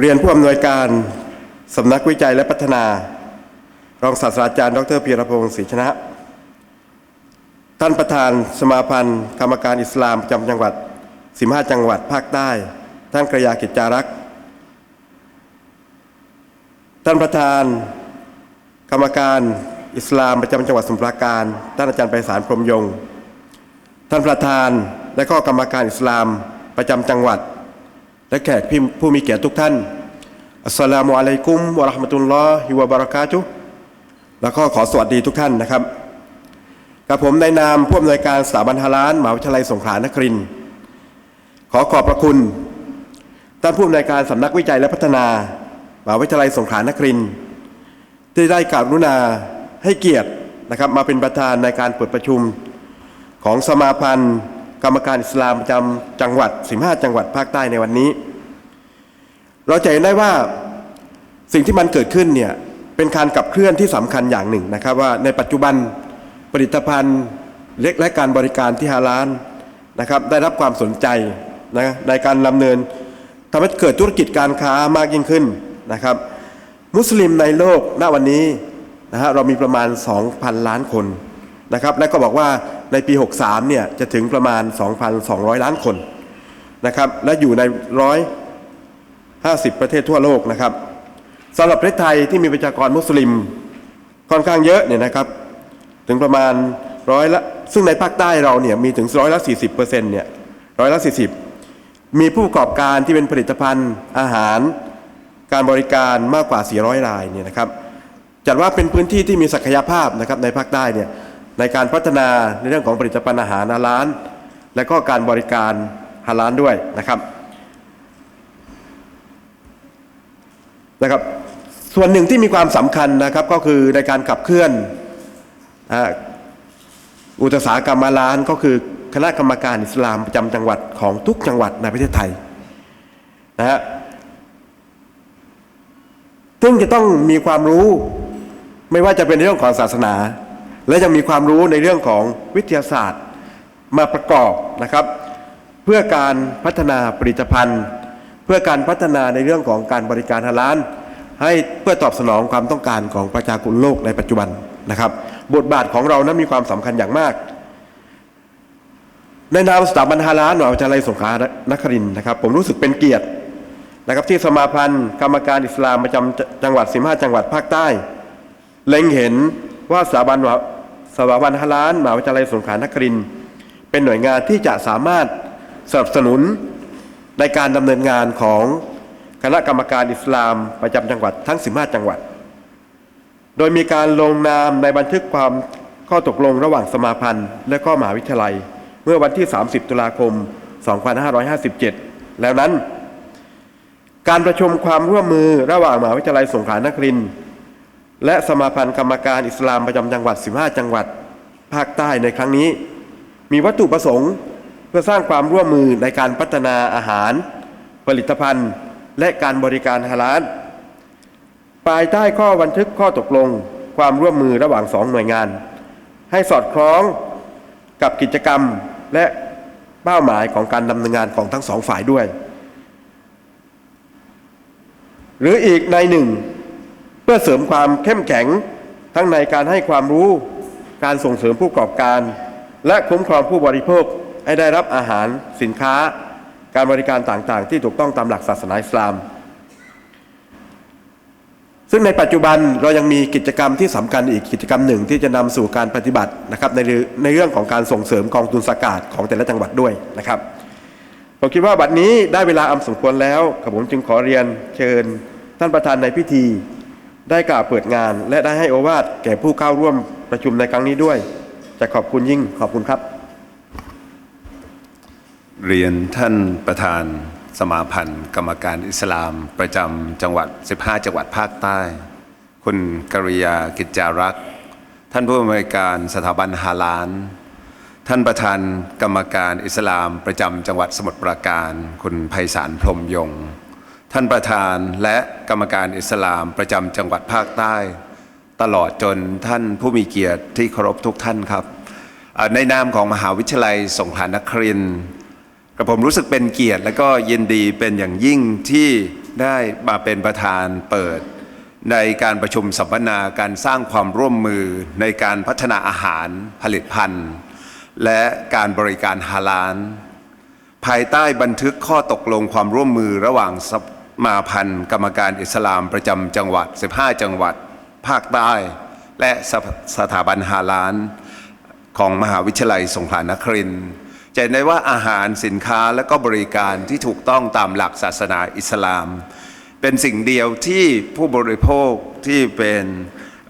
เรียนผู้อำนวยการสำนักวิจัยและพัฒนา รองศาสตราจารย์ ดรพีรพงศ์ศรีชนะ ท่านประธานสมาพันธ์ กรรมการอิสลามประจำจังหวัด 15 จังหวัดภาคใต้ ท่านกระยากิจจารักษ์ท่านประธาน กรรมการอิสลามประจำจังหวัดสมุพรปราการ ท่านอาจารย์ไพศาลพรมยง ท่านประธานและก็กรรมการอิสลามประจำจังหวัด และแขกผู้มีเกียรติทุกท่าน อัสสลามุอะลัยกุมวะราะห์มะตุลลอฮิวะบะเราะกาตุแล้วก็ขอสวัสดีทุกท่านนะครับ กับผมในนามผู้อำนวยการสถาบันฮาลานมหาวิทยาลัยสงขลานคริน ขอขอบพระคุณท่านผู้อำนวยการสำนักวิจัยและพัฒนามหาวิทยาลัยสงขลานคริน ที่ได้กรุณาให้เกียรตินะครับมาเป็นประธานในการเปิดประชุมของสมาพันธ์ กรรมการอิสลามประจำจังหวัด 15 จังหวัดภาคใต้ในวันนี้ เราจะเห็นได้ว่าสิ่งที่มันเกิดขึ้นเนี่ยเป็นการขับเคลื่อนที่สำคัญอย่างหนึ่งนะครับ ว่าในปัจจุบันผลิตภัณฑ์เล็กและการบริการที่ฮาลาลนะครับได้รับความสนใจนะในการดำเนินทำให้เกิดธุรกิจการค้ามากยิ่งขึ้นนะครับ มุสลิมในโลกณวันนี้นะฮะเรามีประมาณ 2,000 ล้านคนนะครับ และก็บอกว่า ในปี 63 เนี่ยจะถึงประมาณ 2,200 ล้านคนนะครับและอยู่ในร้อย50 ประเทศทั่วโลกนะครับสำหรับประเทศไทยที่มีประชากรมุสลิมค่อนข้างเยอะเนี่ยนะครับถึงประมาณร้อยละซึ่งในภาคใต้เราเนี่ยมีถึงร้อยละ 40เปอร์เซ็นต์เนี่ยร้อยละ 40 มีผู้ประกอบการที่เป็นผลิตภัณฑ์อาหาร การบริการมากกว่า 400 รายเนี่ยนะครับจัดว่าเป็นพื้นที่ที่มีศักยภาพนะครับในภาคใต้เนี่ย ในการพัฒนาในเรื่องของผลิตภัณฑ์อาหารฮาลาลและก็การบริการฮาลาลด้วยนะครับนะครับ ส่วนหนึ่งที่มีความสำคัญนะครับก็คือในการขับเคลื่อนอุตสาหกรรมฮาลาลก็คือคณะกรรมการอิสลามประจำจังหวัดของทุกจังหวัดในประเทศไทยนะฮะซึ่งจะต้องมีความรู้ไม่ว่าจะเป็นเรื่องของศาสนา และยังมีความรู้ในเรื่องของวิทยาศาสตร์มาประกอบนะครับ เพื่อการพัฒนาผลิตภัณฑ์ เพื่อการพัฒนาในเรื่องของการบริการฮาลาลให้เพื่อตอบสนองความต้องการของประชากรโลกในปัจจุบันนะครับ บทบาทของเรานั้นมีความสำคัญอย่างมาก ในนามสถาบันฮาลาลมหาวิทยาลัยสงขลานครินนะครับ ผมรู้สึกเป็นเกียรตินะครับที่สมาพันธ์ กรรมการอิสลามประจำจังหวัด 15 จังหวัดภาคใต้ เล็งเห็นว่าสถาบันวะ สถาบันฮาลานมหาวิทยาลัยสงขลานครินเป็นหน่วยงานที่จะสามารถสนับสนุนในการดำเนินงานของคณะกรรมการอิสลามประจำจังหวัดทั้ง 15 จังหวัด โดยมีการลงนามในบันทึกความข้อตกลงระหว่างสมาพันธ์ และก็มหาวิทยาลัย เมื่อวันที่ 30 ตุลาคม 2557 แล้วนั้น การประชุมความร่วมมือระหว่างมหาวิทยาลัยสงขลานครินทร์ และสมาพันธ์กรรมการอิสลามประจำจังหวัด 15 จังหวัด ภาคใต้ในครั้งนี้ มีวัตถุประสงค์เพื่อสร้างความร่วมมือในการพัฒนาอาหาร ผลิตภัณฑ์ และการบริการฮาลาลภายใต้ข้อบันทึกข้อตกลง ความร่วมมือระหว่างสองหน่วยงาน ให้สอดคล้องกับกิจกรรมและเป้าหมายของการดำเนินงานของทั้งสองฝ่ายด้วย หรืออีกในหนึ่ง เพื่อเสริมความเข้มแข็งทั้งในการให้ความรู้ การส่งเสริมผู้ประกอบการ และคุ้มครองผู้บริโภคให้ได้รับอาหารสินค้า การบริการต่างๆ ที่ถูกต้องตามหลักศาสนาอิสลาม ซึ่งในปัจจุบันเรายังมีกิจกรรมที่สำคัญอีกกิจกรรมหนึ่งที่จะนำสู่การปฏิบัตินะครับในเรื่องในเรื่องของการส่งเสริมกองทุนสกาดของแต่ละจังหวัดด้วยนะครับผมคิดว่าบัดนี้ได้เวลาอันสมควรแล้วกับผมจึงขอเรียนเชิญท่านประธานในพิธี ได้กล่าวเปิดงาน และได้ให้โอวาทแก่ผู้เข้าร่วมประชุมในครั้งนี้ด้วย จะขอบคุณยิ่งขอบคุณครับ เรียนท่านประธานสมาพันธ์ กรรมการอิสลาม ประจำจังหวัด 15 จังหวัดภาคใต้ คุณกริยากิจจารักษ์ท่านผู้อำนวยการสถาบันฮาลาน ท่านประธานกรรมการอิสลาม ประจำจังหวัดสมุทรปราการ คุณไพศาลพรมยงค์ ท่านประธานและกรรมการอิสลามประจำจังหวัดภาคใต้ ตลอดจนท่านผู้มีเกียรติที่เคารพทุกท่านครับ ในนามของมหาวิทยาลัยสงขลานครินกระผมรู้สึกเป็นเกียรติ และก็ยินดีเป็นอย่างยิ่งที่ได้มาเป็นประธานเปิด ในการประชุมสัมมนาการสร้างความร่วมมือในการพัฒนาอาหารผลิตภัณฑ์ และการบริการฮาลาลภายใต้บันทึกข้อตกลงความร่วมมือระหว่าง มาพันกรรมการอิสลามประจำจังหวัด 15 จังหวัด ภาคใต้ และสถสถาบันฮาลาลของมหาวิทยาลัยสงขลานครินจะเห็นได้ว่าอาหารสินค้าและก็บริการที่ถูกต้องตามหลักศาสนาอิสลาม เป็นสิ่งเดียวที่ผู้บริโภคที่เป็น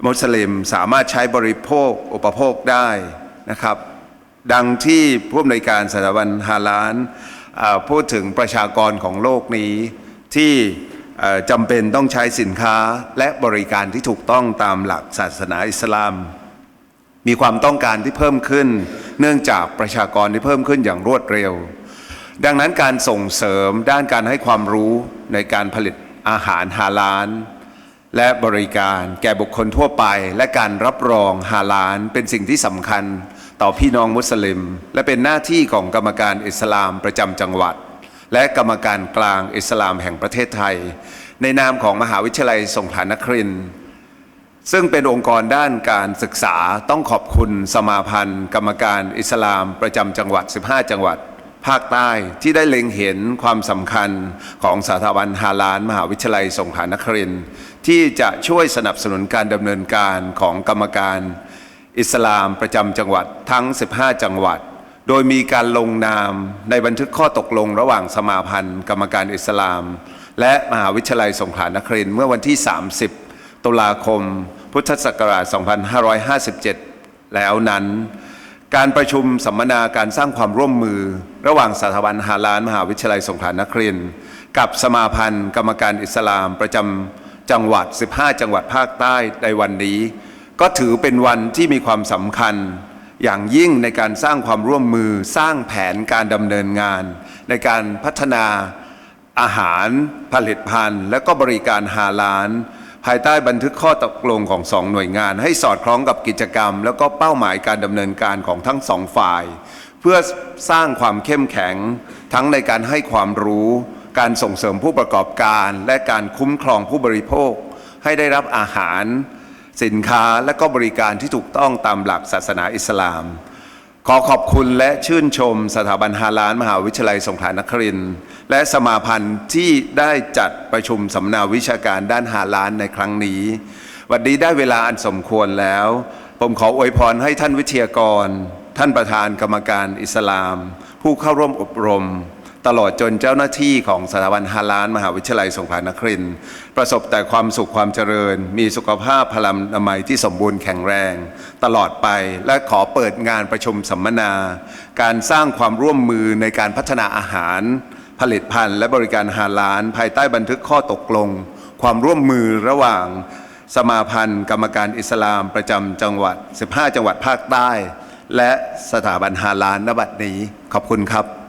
มุสลิมสามารถใช้บริโภคอุปโภคได้นะครับ ดังที่ผู้อำนวยการสถาบันฮาลานพูดถึงประชากรของโลกนี้ ที่จำเป็นต้องใช้สินค้าและบริการที่ถูกต้องตามหลักศาสนาอิสลาม มีความต้องการที่เพิ่มขึ้น เนื่องจากประชากรที่เพิ่มขึ้นอย่างรวดเร็ว ดังนั้นการส่งเสริมด้านการให้ความรู้ในการผลิตอาหารฮาลาลและบริการแก่บุคคลทั่วไป และการรับรองฮาลาลเป็นสิ่งที่สำคัญต่อพี่น้องมุสลิม และเป็นหน้าที่ของกรรมการอิสลามประจำจังหวัด และกรรมการกลางอิสลามแห่งประเทศไทย ในนามของมหาวิทยาลัยสงขลานครินทร์ซึ่งเป็นองค์กรด้านการศึกษาต้องขอบคุณสมาพันธ์ กรรมการอิสลามประจำจังหวัด 15 จังหวัด ภาคใต้ที่ได้เล็งเห็นความสำคัญของสถาบันฮาลาน มหาวิทยาลัยสงขลานครินทร์ที่จะช่วยสนับสนุนการดำเนินการของกรรมการอิสลามประจำจังหวัดทั้ง 15 จังหวัด โดยมีการลงนามในบันทึกข้อตกลงระหว่างสมาพันธ์ กรรมการอิสลาม และมหาวิทยาลัยสงขลานครินเมื่อวันที่ 30 ตุลาคม พุทธศักราช 2557 แล้วนั้น การประชุมสัมมนาการสร้างความร่วมมือ ระหว่างสถาบันฮาลานมหาวิทยาลัยสงขลานครินกับสมาพันธ์ กรรมการอิสลามประจำจังหวัด 15 จังหวัดภาคใต้ในวันนี้ ก็ถือเป็นวันที่มีความสำคัญ อย่างยิ่งในการสร้างความร่วมมือสร้างแผนการดำเนินงาน ในการพัฒนาอาหารผลิตภัณฑ์ และก็บริการฮาลาลภายใต้บันทึกข้อตกลงของสองหน่วยงาน ให้สอดคล้องกับกิจกรรม แล้วก็เป้าหมายการดำเนินการของทั้งสองฝ่าย เพื่อสร้างความเข้มแข็ง ทั้งในการให้ความรู้ การส่งเสริมผู้ประกอบการ และการคุ้มครองผู้บริโภค ให้ได้รับอาหาร สินค้าและก็บริการที่ถูกต้องตามหลักศาสนาอิสลาม ขอขอบคุณและชื่นชมสถาบันฮาลานมหาวิทยาลัยสงขลานครินทร์และสมาพันธ์ที่ได้จัดประชุมสัมมนาวิชาการด้านฮาลานในครั้งนี้ วันนี้ได้เวลาอันสมควรแล้ว ผมขออวยพรให้ท่านวิทยากร ท่านประธานกรรมการอิสลาม ผู้เข้าร่วมอบรม ตลอดจนเจ้าหน้าที่ของสถาบันฮาลานมหาวิทยาลัยสงขลานครินทร์ประสบแต่ความสุขความเจริญ มีสุขภาพพลานามัยที่สมบูรณ์แข็งแรง ตลอดไปและขอเปิดงานประชุมสัมมนา การสร้างความร่วมมือในการพัฒนาอาหาร ผลิตภัณฑ์และบริการฮาลาน ภายใต้บันทึกข้อตกลง ความร่วมมือระหว่างสมาพันธ์ กรรมการอิสลามประจำจังหวัด 15 จังหวัดภาคใต้ และสถาบันฮาลานณบัดนี้ ขอบคุณครับ